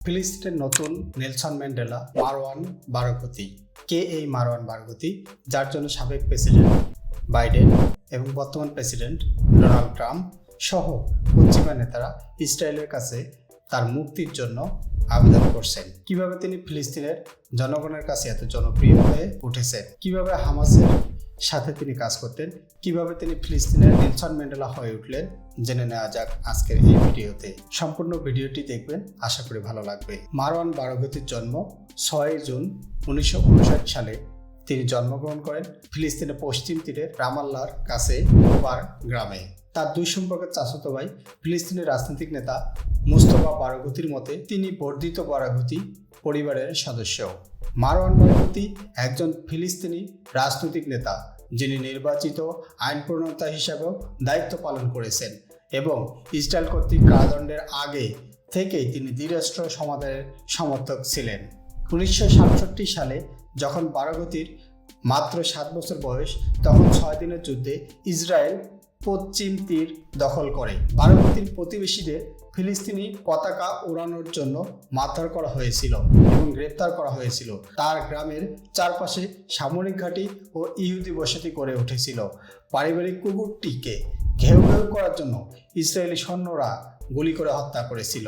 ফিলিস্তিনের নতুন Nelson Mandela Marwan Barghouti কে এই মারওয়ান বারগতি যার জন্য সাবেক প্রেসিডেন্ট বাইডেন এবং বর্তমান প্রেসিডেন্ট ডোনাল্ড ট্রাম্প সহ পশ্চিমা নেতারা ইসরায়েলের কাছে তার মুক্তির জন্য আবেদন করছেন। কীভাবে তিনি ফিলিস্তিনের জনগণের কাছে এত জনপ্রিয় হয়ে উঠেছেন? কীভাবে হামাসের সাথে তিনি কাজ করতেন? কীভাবে তিনি ফিলিস্তিনের নেলসন ম্যান্ডেলা হয়ে উঠলেন? জেনে নেওয়া যাক আজকের এই ভিডিওতে। সম্পূর্ণ ভিডিওটি দেখবেন, আশা করি ভালো লাগবে। মারওয়ান বারগতির জন্ম ছয় জুন উনিশশো উনষাট সালে। তিনি জন্মগ্রহণ করেন ফিলিস্তিনের পশ্চিম তীরে রামাল্লার কাছে গ্রামে। তার দুই সম্পর্কের চাচাতো ভাই ফিলিস্তিনের রাজনৈতিক নেতা মুস্তফা বারগতির মতে তিনি বর্ধিত বারাগতি পরিবারের সদস্য। মারওয়ান বারগতি একজন ফিলিস্তিনি রাজনৈতিক নেতা যিনি নির্বাচিত আইন প্রণেতা হিসাবেও দায়িত্ব পালন করেছেন এবং ইসরায়েল কর্তৃক কারাদণ্ডের আগে থেকেই তিনি দ্বিরাষ্ট্র সমাধানের সমর্থক ছিলেন। উনিশশো সাতষট্টি সালে যখন বারাগতির মাত্র সাত বছর বয়স, তখন ছয় দিনের যুদ্ধে ইসরায়েল পশ্চিম তীর দখল করে। বারাগতির প্রতিবেশীদের ফিলিস্তিনি পতাকা ওড়ানোর জন্য মারধর করা হয়েছিল এবং গ্রেপ্তার করা হয়েছিল। তার গ্রামের চারপাশে সামরিক ঘাঁটি ও ইহুদি বসতি করে উঠেছিল। পারিবারিক কুকুরটিকে ঘেউ ঘেউ করার জন্য ইসরায়েলি সৈন্যরা গুলি করে হত্যা করেছিল।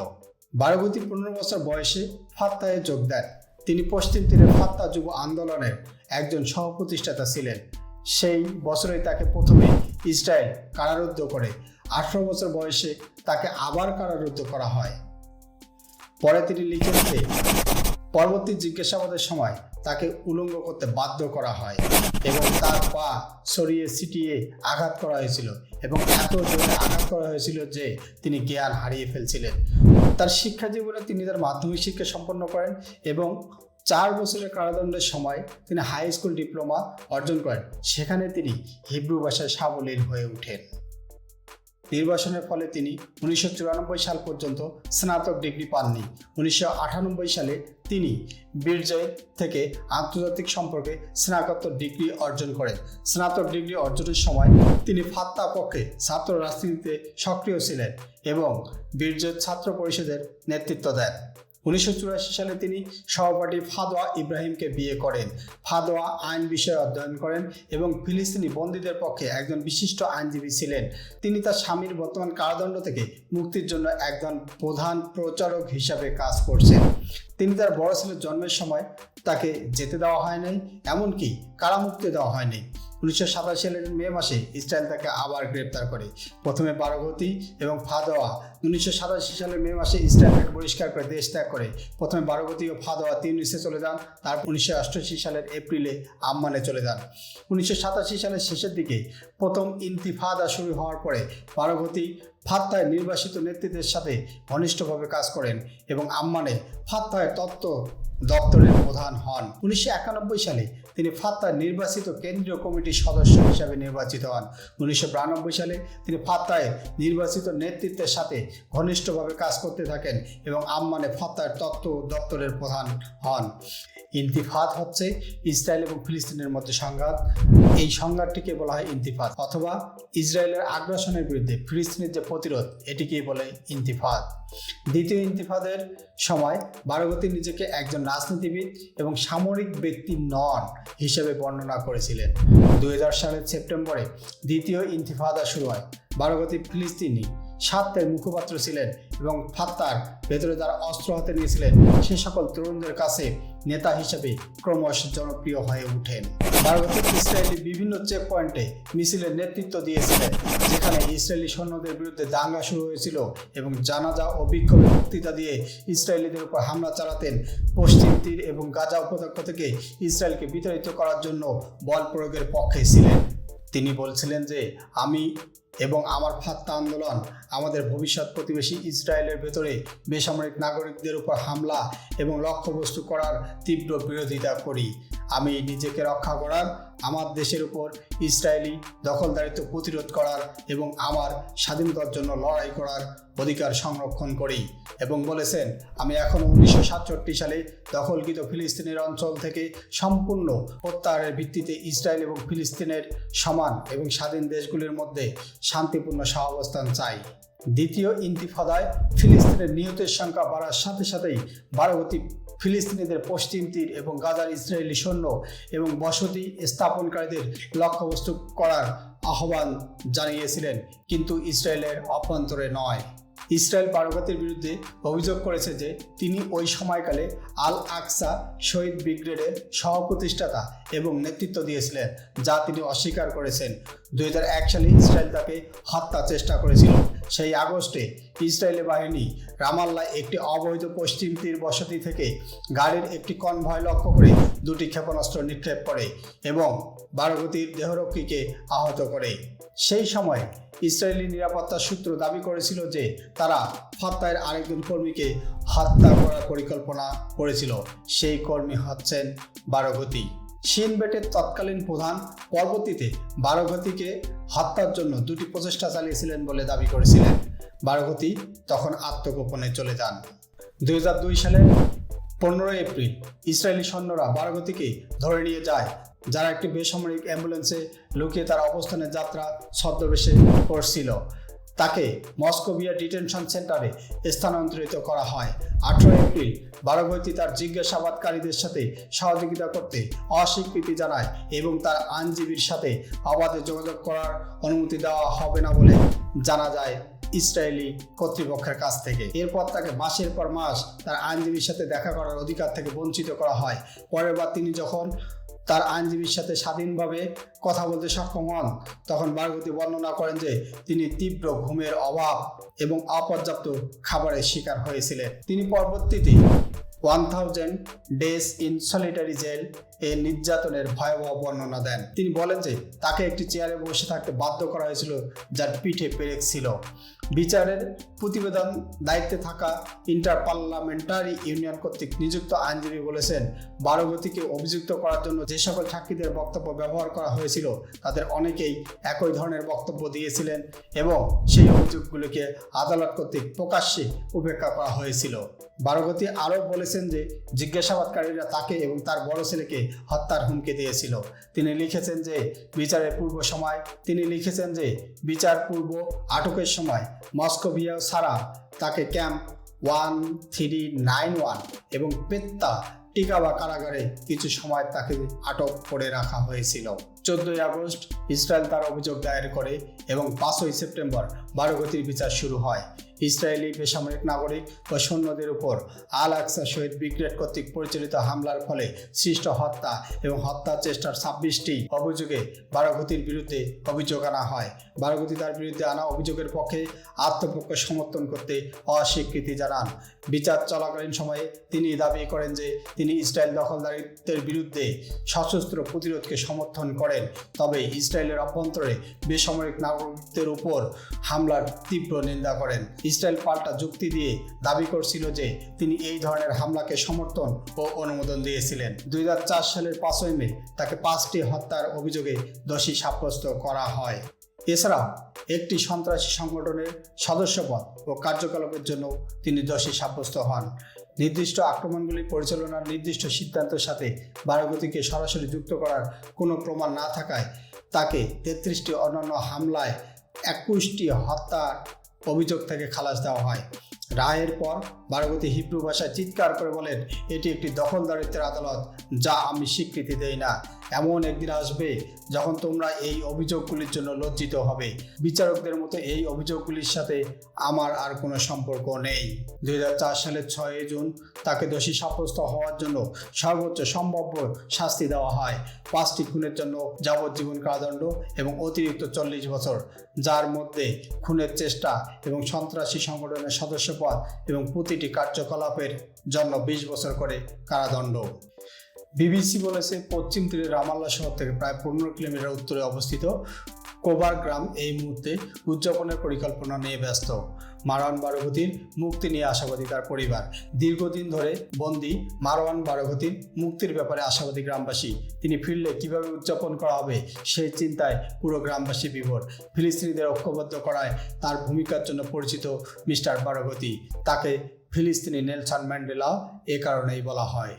বারগতি পনেরো বছর বয়সে ফাত্তায় যোগ দেন তিনি পশ্চিম তীরের ফাত্তা যুব আন্দোলনের একজন সহপ্রতিষ্ঠাতা ছিলেন। সেই বছরেই তাকে প্রথমে ইসরায়েল কারারুদ্ধ করে। আঠারো বছর বয়সে তাকে আবার কারারুদ্ধ করা হয়। পরে তিনি লিখেন যে, পরবর্তী জিজ্ঞাসাবাদের সময় তাকে উলঙ্গ করতে বাধ্য করা হয় এবং তার পা সরিয়ে ছিটিয়ে আঘাত করা হয়েছিল এবং এত জোরে আঘাত করা হয়েছিল যে তিনি জ্ঞান হারিয়ে ফেলছিলেন। তার শিক্ষা জীবনে তিনি তার মাধ্যমিক শিক্ষা সম্পন্ন করেন এবং চার বছরের কারাদণ্ডের সময় তিনি হাই স্কুল ডিপ্লোমা অর্জন করেন। সেখানে তিনি হিব্রু ভাষায় সাবলীল হয়ে ওঠেন। নির্বাসনের ফলে তিনি উনিশশো চুরানব্বই সাল পর্যন্ত স্নাতক ডিগ্রি পাননি। উনিশশো আটানব্বই সালে তিনি বীরজয় থেকে আন্তর্জাতিক সম্পর্কে স্নাতকোত্তর ডিগ্রি অর্জন করেন। স্নাতক ডিগ্রি অর্জনের সময় তিনি ফাত্তা পক্ষে ছাত্র রাজনীতিতে সক্রিয় ছিলেন এবং বীরজয় ছাত্র পরিষদের নেতৃত্ব দেন। উনিশশো চুরাশি সালে তিনি সহপাঠী ফাদোয়া ইব্রাহিমকে বিয়ে করেন। ফাদোয়া আইন বিষয়ে অধ্যয়ন করেন এবং ফিলিস্তিনি বন্দীদের পক্ষে একজন বিশিষ্ট আইনজীবী ছিলেন। তিনি তার স্বামীর বর্তমান কারাদণ্ড থেকে মুক্তির জন্য একজন প্রধান প্রচারক হিসাবে কাজ করছেন। তিনি তার বড় ছেলের জন্মের সময় তাকে যেতে দেওয়া হয়নি এমনকি কারামুক্তি দেওয়া হয়নি উনিশশো সাতাশ সালের মে মাসে ইসরায়েল তাকে আবার গ্রেপ্তার করে। প্রথমে বারগতি এবং ফাদোয়া উনিশশো সাতাশি সালের মে মাসে ইসরায়েল তাকে বহিষ্কার করে, দেশ ত্যাগ করে। প্রথমে বারগতি ও ফাদোয়া তিন তিউনিসে চলে যান, তারপর উনিশশো অষ্টআশি সালের এপ্রিলে আম্মানে চলে যান। উনিশশো সাতাশি সালের শেষের দিকে প্রথম ইন্তিফাদা শুরু হওয়ার পরে বারগতি ফাত্তায় নির্বাসিত নেতৃত্বের সাথে ঘনিষ্ঠভাবে কাজ করেন এবং আম্মানে ফাত্তায় তত্ত্ব দপ্তরের প্রধান হন। উনিশশো একানব্বই সালে তিনি ফাত্তার নির্বাচিত কেন্দ্রীয় কমিটির সদস্য হিসাবে নির্বাচিত হন। উনিশশো বিরানব্বই সালে তিনি ফাত্তায় নির্বাচিত নেতৃত্বের সাথে ঘনিষ্ঠভাবে কাজ করতে থাকেন এবং আম্মানে ফাত্তার তত্ত্ব দপ্তরের প্রধান হন। ইন্তিফাত হচ্ছে ইসরায়েল এবং ফিলিস্তিনের মধ্যে সংঘাত। এই সংঘাতটিকে বলা হয় ইন্তিফাত অথবা ইসরায়েলের আগ্রাসনের বিরুদ্ধে ফিলিস্তিনের যে প্রতিরোধ এটিকে বলে ইন্তিফাদ। দ্বিতীয় ইন্তিফাদের সময় বারগতি নিজেকে একজন রাজনীতিবিদ এবং সামরিক ব্যক্তি নন হিসেবে বর্ণনা করেছিলেন। দু হাজার সালের সেপ্টেম্বরে দ্বিতীয় ইন্তিফাদা শুরু হয়, বারগতি ফিলিস্তিনি স্বার্থের মুখপাত্র ছিলেন এবং ফাত্তার ভেতরে যারা অস্ত্র হাতে নিয়েছিলেন। সে সকল তরুণদের কাছে নেতা হিসেবে ক্রমশ জনপ্রিয় হয়ে ওঠেন। বারগতি ইসরায়েলি বিভিন্ন চেক পয়েন্টে মিছিলের নেতৃত্ব দিয়েছিলেন, যেখানে ইসরায়েলি সৈন্যদের বিরুদ্ধে দাঙ্গা শুরু হয়েছিল এবং জানাজা ও বিক্ষোভের বক্তৃতা দিয়ে ইসরায়েলিদের উপর হামলা চালাতেন। পশ্চিম তীর এবং গাজা উপত্যকা থেকে ইসরায়েলকে বিতাড়িত করার জন্য বল প্রয়োগের পক্ষে ছিলেন। তিনি বলছিলেন যে, আমি এবং আমার ফাত্তা আন্দোলন, আমাদের ভবিষ্যৎ প্রতিবেশী ইসরায়েলের ভেতরে বেসামরিক নাগরিকদের উপর হামলা এবং লক্ষ্যবস্তু করার তীব্র বিরোধিতা করি। আমি নিজেকে রক্ষা করার আমার দেশের উপর ইসরায়েলি দখলদারিত্ব প্রতিরোধ করার এবং আমার স্বাধীনতার জন্য লড়াই করার অধিকার সংরক্ষণ করি এবং বলেছেন, আমি এখন উনিশশো সাতষট্টি সালে দখলকৃত ফিলিস্তিনের অঞ্চল থেকে সম্পূর্ণ প্রত্যাহারের ভিত্তিতে ইসরায়েল এবং ফিলিস্তিনের সমান এবং স্বাধীন দেশগুলির মধ্যে শান্তিপূর্ণ সহাবস্থান চাই। দ্বিতীয় ইন্তিফাদায় ফিলিস্তিনের নিহতের সংখ্যা বাড়ার সাথে সাথেই বারগতি ফিলিস্তিনিদের পশ্চিম তীর এবং গাজার ইসরায়েলি সৈন্য এবং বসতি স্থাপনকারীদের লক্ষ্যবস্তু করার আহ্বান জানিয়েছিলেন। কিন্তু ইসরায়েলের অভ্যন্তরে নয়। ইসরায়েল বারগতির বিরুদ্ধে অভিযোগ করেছে যে তিনি ওই সময়কালে আল আকসা শহীদ ব্রিগেডের সহপ্রতিষ্ঠাতা এবং নেতৃত্ব দিয়েছিলেন, যা তিনি অস্বীকার করেছেন। দু হাজার এক সালে ইসরায়েল তাকে হত্যা চেষ্টা করেছিল। সেই আগস্টে ইসরায়েলি বাহিনী রামাল্লায় একটি অবৈধ পশ্চিম তীর বসতি থেকে গাড়ির একটি কনভয় লক্ষ্য করে দুটি ক্ষেপণাস্ত্র নিক্ষেপ করে এবং বারগতির দেহরক্ষীকে আহত করে। সেই সময় ইসরায়েলি নিরাপত্তা সূত্র দাবি করেছিল যে তারা ফাত্তাহের আরেকজন কর্মীকে হত্যা করার পরিকল্পনা করেছিল। সেই কর্মী হচ্ছেন বারগতি সিনবেটের তৎকালীন প্রধান পরবর্তীতে বারগতিকে হত্যার জন্য দুটি প্রচেষ্টা চালিয়েছিলেন বলে দাবি করেছিলেন। বারগতি তখন আত্মগোপনে চলে যান। দুই হাজার দুই সালের পনেরোই এপ্রিল ইসরায়েলি সৈন্যরা বারগতিকে ধরে নিয়ে যায়, যারা একটি বেসামরিক অ্যাম্বুলেন্সে লুকিয়ে তার অবস্থানের যাত্রা ছদ্মবেশে করছিল। তাকে মস্কোভিয়া ডিটেনশন সেন্টারে স্থানান্তরিত করা হয়। আঠারো এপ্রিল বারগতি তার জিজ্ঞাসাবাদকারীদের সাথে সহযোগিতা করতে অস্বীকৃতি জানায় এবং তার আইনজীবীর সাথে অবাধে যোগাযোগ করার অনুমতি দেওয়া হবে না বলে জানা যায় ইসরায়েলি কর্তৃপক্ষের কাছ থেকে। এরপর তাকে মাসের পর মাস তার আইনজীবীর সাথে দেখা করার অধিকার থেকে বঞ্চিত করা হয়। পরের বার তিনি যখন তার আইনজীবীর সাথে স্বাধীনভাবে কথা বলতে সক্ষম হন। তখন বারগতি বর্ণনা করেন যে, তিনি তীব্র ঘুমের অভাব এবং অপর্যাপ্ত খাবারের শিকার হয়েছিলেন। তিনি পরবর্তীতে one thousand days in solitary jail এ নির্যাতনের ভয়াবহ বর্ণনা দেন। তিনি বলেন যে, তাকে একটি চেয়ারে বসে থাকতে বাধ্য করা হয়েছিল, যার পিঠে পেরেক ছিল। বিচারের প্রতিবেদন দায়িত্বে থাকা ইন্টার পার্লামেন্টারি ইউনিয়ন কর্তৃক নিযুক্ত আইনজীবী বলেছেন, বারোগতিকে অভিযুক্ত করার জন্য যে সকল সাক্ষীদের বক্তব্য ব্যবহার করা হয়েছিল, তাদের অনেকেই একই ধরনের বক্তব্য দিয়েছিলেন এবং সেই অভিযোগগুলিকে আদালত কর্তৃক প্রকাশ্যে উপেক্ষা করা হয়েছিল। বারগতি আরও বলেছেন যে, জিজ্ঞাসাবাদকারীরা তাকে এবং তার বড় ছেলেকে হত্যার হুমকি দিয়েছিল। তিনি লিখেছেন যে, বিচারের পূর্ব সময়, তিনি লিখেছেন যে, বিচার পূর্ব আটকের সময় মস্কোভিয়া ছাড়া তাকে camp one three nine one এবং পেত্তা টিকাবা কারাগারে কিছু সময় তাকে আটক করে রাখা হয়েছিল। চোদ্দই আগস্ট ইসরায়েল তার অভিযোগ দায়ের করে এবং পাঁচই সেপ্টেম্বর বারোগতির বিচার শুরু হয়। ইসরায়েলি বেসামরিক নাগরিক ও সৈন্যদের উপর আল আকসা শহীদ ব্রিগেড কর্তৃক পরিচালিত হামলার ফলে সৃষ্ট হত্যা এবং হত্যার চেষ্টার ছাব্বিশটি অভিযোগে বারোগতির বিরুদ্ধে অভিযোগ আনা হয়। বারোগতি তার বিরুদ্ধে আনা অভিযোগের পক্ষে আত্মপক্ষ সমর্থন করতে অস্বীকৃতি জানান। বিচার চলাকালীন সময়ে তিনি দাবি করেন যে তিনি ইসরায়েল দখলদারিত্বের বিরুদ্ধে সশস্ত্র প্রতিরোধকে সমর্থন করেন। তবে ইসরায়েলের অভ্যন্তরে বেসামরিক নাগরিকদের উপর হামলার তীব্র নিন্দা করেন। ইসরায়েল পাল্টা যুক্তি দিয়ে দাবি করছিল যে তিনি এই ধরনের হামলাকে সমর্থন ও অনুমোদন দিয়েছিলেন। দুই হাজার চার সালের পাঁচই মে তাকে পাঁচটি হত্যার অভিযোগে দোষী সাব্যস্ত করা হয়। এছাড়াও একটি সন্ত্রাসী সংগঠনের সদস্যপদ ও কার্যকলাপের জন্য তিনি দোষী সাব্যস্ত হন। নির্দিষ্ট আক্রমণগুলি পরিচালনার নির্দিষ্ট সিদ্ধান্তের সাথে বারাগতিকে সরাসরি যুক্ত করার কোনো প্রমাণ না থাকায় তাকে তেত্রিশটি অন্যান্য হামলায় একুশটি হত্যার অভিযোগ থেকে খালাস দেওয়া হয়। রায়ের পর বারগতি হিব্রু ভাষায় চিৎকার করে বলেন, এটি একটি দখলদারিত্বের আদালত, যা আমি স্বীকৃতি দেই না। এমন একদিন আসবে যখন তোমরা এই অভিযোগগুলির জন্য লজ্জিত হবে। বিচারকদের মতো, এই অভিযোগগুলির সাথে আমার আর কোনো সম্পর্ক নেই। দু হাজার চার সালের ছয় জুন তাকে দোষী সাব্যস্ত হওয়ার জন্য সর্বোচ্চ সম্ভাব্য শাস্তি দেওয়া হয়। পাঁচটি খুনের জন্য যাবজ্জীবন কারাদণ্ড এবং অতিরিক্ত চল্লিশ বছর, যার মধ্যে খুনের চেষ্টা এবং সন্ত্রাসী সংগঠনের সদস্যপদ এবং প্রতিটি কার্যকলাপের জন্য বিশ বছর করে কারাদণ্ড। বিবিসি বলেছে, পশ্চিম তীরে রামাল্লা শহর থেকে প্রায় পনেরো কিলোমিটার উত্তরে অবস্থিত কোবার গ্রাম এই মুহূর্তে উদযাপনের পরিকল্পনা নিয়ে ব্যস্ত। মারওয়ান বারগতির মুক্তি নিয়ে আশাবাদী তার পরিবার। দীর্ঘদিন ধরে বন্দি মারওয়ান বারগতির মুক্তির ব্যাপারে আশাবাদী গ্রামবাসী। তিনি ফিরলে কীভাবে উদযাপন করা হবে সেই চিন্তায় পুরো গ্রামবাসী বিভোর। ফিলিস্তিনিদের ঐক্যবদ্ধ করায় তার ভূমিকার জন্য পরিচিত মিস্টার বারগতি তাকে ফিলিস্তিনি নেলসন ম্যান্ডেলা এ কারণেই বলা হয়।